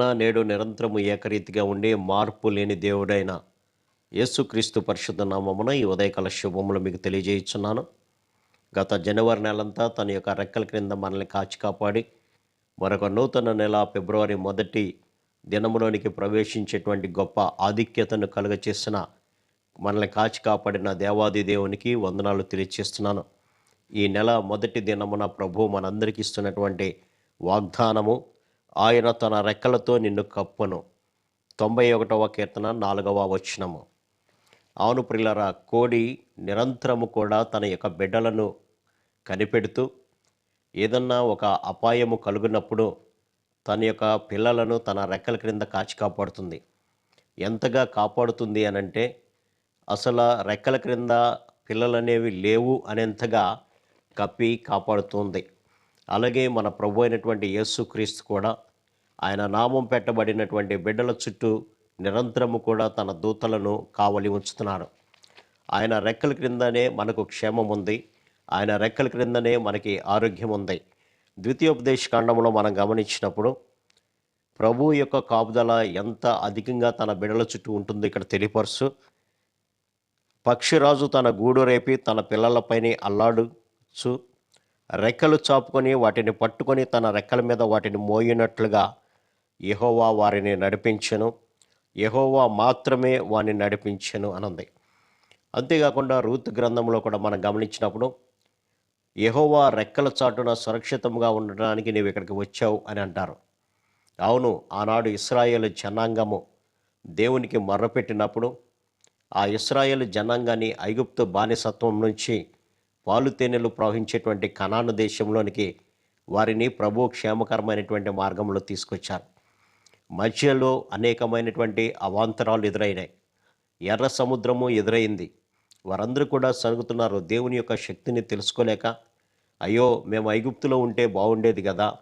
నిన్న నేడు నిరంతరము ఏకరీతిగా ఉండే మార్పు లేని దేవుడైన యేసుక్రీస్తు పరిశుద్ధ నామమున ఈ ఉదయకాల శుభములు మీకు తెలియజేయిస్తున్నాను గత జనవరి నెలంతా తన యొక్క రెక్కల క్రింద మనల్ని కాచి కాపాడి మరొక నూతన నెల ఫిబ్రవరి మొదటి దినములోనికి ప్రవేశించేటువంటి గొప్ప ఆధిక్యతను కలుగచేసిన మనల్ని కాచి కాపాడిన దేవాది దేవునికి వందనాలు తెలియజేస్తున్నాను ఈ నెల మొదటి దినమున ప్రభు మనందరికీ ఇస్తున్నటువంటి వాగ్దానము ఆయన తన రెక్కలతో నిన్ను కప్పును. తొంభై ఒకటవ కీర్తన నాలుగవ వచనము. అవును ప్రిల్లరా కోడి నిరంతరము కూడా తన యొక్క బిడ్డలను కనిపెడుతూ ఏదన్నా ఒక అపాయము కలుగునప్పుడు తన యొక్క పిల్లలను తన రెక్కల క్రింద కాచి కాపాడుతుంది. ఎంతగా కాపాడుతుంది అనంటే అసలు రెక్కల క్రింద పిల్లలనేవి లేవు అనేంతగా కప్పి కాపాడుతుంది. అలాగే మన ప్రభు అయినటువంటి యేసుక్రీస్తు కూడా ఆయన నామం పెట్టబడినటువంటి బిడ్డల చుట్టూ నిరంతరము కూడా తన దూతలను కావలి ఉంచుతున్నారు. ఆయన రెక్కల క్రిందనే మనకు క్షేమం ఉంది. ఆయన రెక్కల క్రిందనే మనకి ఆరోగ్యం ఉంది. ద్వితీయోపదేశ కాండంలో మనం గమనించినప్పుడు ప్రభు యొక్క కాపుదల ఎంత అధికంగా తన బిడల చుట్టూ ఉంటుందో ఇక్కడ తెలియపరుసు పక్షిరాజు తన గూడు రేపి తన పిల్లలపైనే అల్లాడుచు రెక్కలు చాపుకొని వాటిని పట్టుకొని తన రెక్కల మీద వాటిని మోయినట్లుగా యహోవా వారిని నడిపించను. యహోవా మాత్రమే వారిని నడిపించను అనుంది. అంతేకాకుండా రూత్ గ్రంథంలో కూడా మనం గమనించినప్పుడు యహోవా రెక్కల చాటున సురక్షితంగా ఉండడానికి నీవు ఇక్కడికి వచ్చావు అని అంటారు. అవును ఆనాడు ఇస్రాయేల్ జనాంగము దేవునికి మొర్రపెట్టినప్పుడు ఆ ఇస్రాయేల్ జనాంగాన్ని ఐగుప్తు బానిసత్వం నుంచి పాలు తేనెలు ప్రవహించేటువంటి కణాను దేశంలోనికి వారిని ప్రభు క్షేమకరమైనటువంటి మార్గంలో తీసుకొచ్చారు. మధ్యలో అనేకమైనటువంటి అవాంతరాలు ఎదురైనాయి. ఎర్ర సముద్రము ఎదురైంది. వారందరూ కూడా సరుగుతున్నారు దేవుని యొక్క శక్తిని తెలుసుకోలేక అయ్యో మేము ఐగుప్తులో ఉంటే బాగుండేది కదా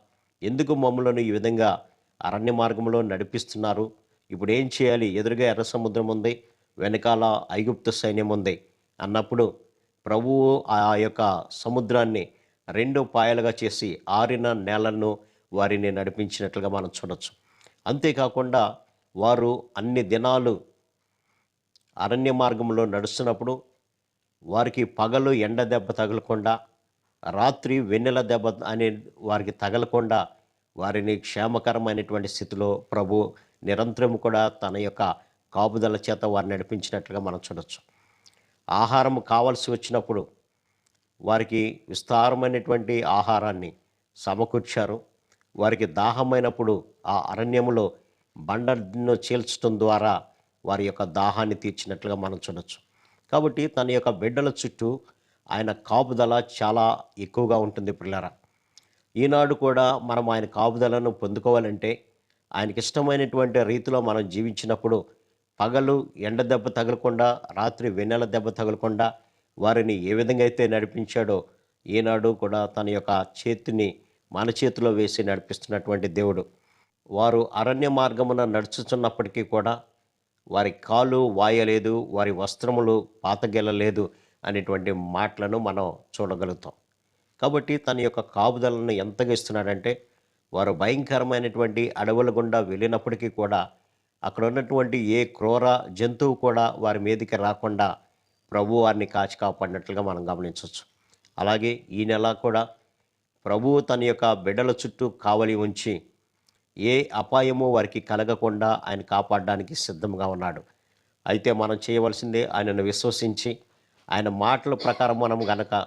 ఎందుకు మమ్మలను ఈ విధంగా అరణ్య మార్గంలో నడిపిస్తున్నారు? ఇప్పుడు ఏం చేయాలి? ఎదురుగా ఎర్ర సముద్రం ఉంది వెనకాల ఐగుప్తు సైన్యం ఉంది అన్నప్పుడు ప్రభువు ఆ యొక్క సముద్రాన్ని రెండు పాయలుగా చేసి ఆరిన నేలను వారిని నడిపించినట్లుగా మనం చూడొచ్చు. అంతేకాకుండా వారు అన్ని దినాలు అరణ్య మార్గంలో నడుస్తున్నప్పుడు వారికి పగలు ఎండ దెబ్బ తగలకుండా రాత్రి వెన్నెల దెబ్బ అనే వారికి తగలకుండా వారిని క్షేమకరమైనటువంటి స్థితిలో ప్రభు నిరంతరం కూడా తన యొక్క కాపుదల చేత వారిని నడిపించినట్లుగా మనం చూడొచ్చు. ఆహారం కావాల్సి వచ్చినప్పుడు వారికి విస్తారమైనటువంటి ఆహారాన్ని సమకూర్చారు. వారికి దాహమైనప్పుడు ఆ అరణ్యములో బండను చీల్చడం ద్వారా వారి యొక్క దాహాన్ని తీర్చినట్లుగా మనం చూడొచ్చు. కాబట్టి తన యొక్క బిడ్డల చుట్టూ ఆయన కాపుదల చాలా ఎక్కువగా ఉంటుంది పిల్లరా. ఈనాడు కూడా మనం ఆయన కాపుదలను పొందుకోవాలంటే ఆయనకి ఇష్టమైనటువంటి రీతిలో మనం జీవించినప్పుడు పగలు ఎండ దెబ్బ తగలకుండా రాత్రి వెన్నెల దెబ్బ తగలకుండా వారిని ఏ విధంగా అయితే నడిపించాడో ఈనాడు కూడా తన యొక్క చేతిని మన చేతిలో వేసి నడిపిస్తున్నటువంటి దేవుడు. వారు అరణ్య మార్గమున నడుచుతున్నప్పటికీ కూడా వారి కాలు వాయలేదు వారి వస్త్రములు పాతగెలలేదు అనేటువంటి మాటలను మనం చూడగలుగుతాం. కాబట్టి తన యొక్క కాపుదలను ఎంతగా ఇస్తున్నాడంటే వారు భయంకరమైనటువంటి అడవుల గుండా వెళ్ళినప్పటికీ కూడా అక్కడ ఉన్నటువంటి ఏ క్రూర జంతువు కూడా వారి మీదకి రాకుండా ప్రభు వారిని కాచి కాపాడినట్లుగా మనం గమనించవచ్చు. అలాగే ఈ నెల కూడా ప్రభువు తన యొక్క బిడ్డల చుట్టూ కావలి ఉంచి ఏ అపాయము వారికి కలగకుండా ఆయన కాపాడడానికి సిద్ధంగా ఉన్నాడు. అయితే మనం చేయవలసిందే ఆయనను విశ్వసించి ఆయన మాటల ప్రకారం మనం గనక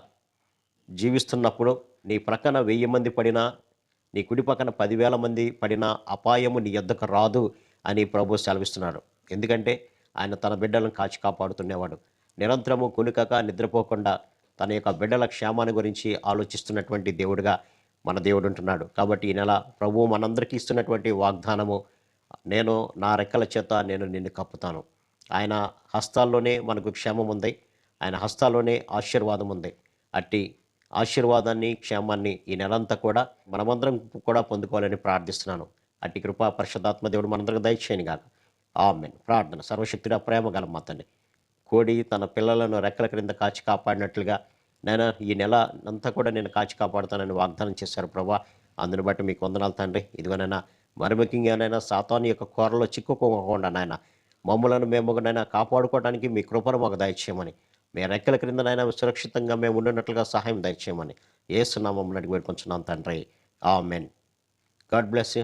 జీవిస్తున్నప్పుడు నీ ప్రక్కన వెయ్యి మంది పడినా నీ కుడి పక్కన పదివేల మంది పడినా అపాయము నీ యొద్దకు రాదు. అని ప్రభు సెలవిస్తున్నాడు. ఎందుకంటే ఆయన తన బిడ్డలను కాచి కాపాడుతున్నవాడు. నిరంతరము కునుకక నిద్రపోకుండా తన యొక్క బిడ్డల క్షేమాన్ని గురించి ఆలోచిస్తున్నటువంటి దేవుడుగా మన దేవుడు ఉంటున్నాడు. కాబట్టి ఈ నెల ప్రభువు మనందరికీ ఇస్తున్నటువంటి వాగ్దానము నేను నా రెక్కల చేత నేను నిన్ను కప్పుతాను. ఆయన హస్తాల్లోనే మనకు క్షేమం ఉంది. ఆయన హస్తాల్లోనే ఆశీర్వాదం ఉంది. అట్టి ఆశీర్వాదాన్ని క్షేమాన్ని ఈ నెలంతా కూడా మనమందరం కూడా పొందుకోవాలని ప్రార్థిస్తున్నాను. అట్టి కృపా పరిశుద్ధాత్మ దేవుడు మనందరికి దయచేయని కాక ఆమెన్. ప్రార్థన సర్వశక్తుడ ప్రేమ గల మా తండ్రి. కోడి తన పిల్లలను రెక్కల క్రింద కాచి కాపాడినట్లుగా నేను ఈ నెల అంతా కూడా నేను కాచి కాపాడుతానని వాగ్దానం చేశారు ప్రభా. అందుని బట్టి మీకు వందనాలు తండ్రి. ఇదిగోనైనా మరి ముఖ్యంగానైనా నాయన సాతాను యొక్క కూరలో చిక్కుకోకుండా నాయన మమ్మలను మేము నైనా కాపాడుకోవడానికి మీ కృపను మాకు దయచేయమని మీ రెక్కల క్రింద సురక్షితంగా మేము ఉండినట్లుగా సహాయం దయచేయమని ఏసునామం అడిగి పెట్టుకుంటున్నాం తండ్రి. ఆ మెన్ గాడ్ బ్లెస్ యూ.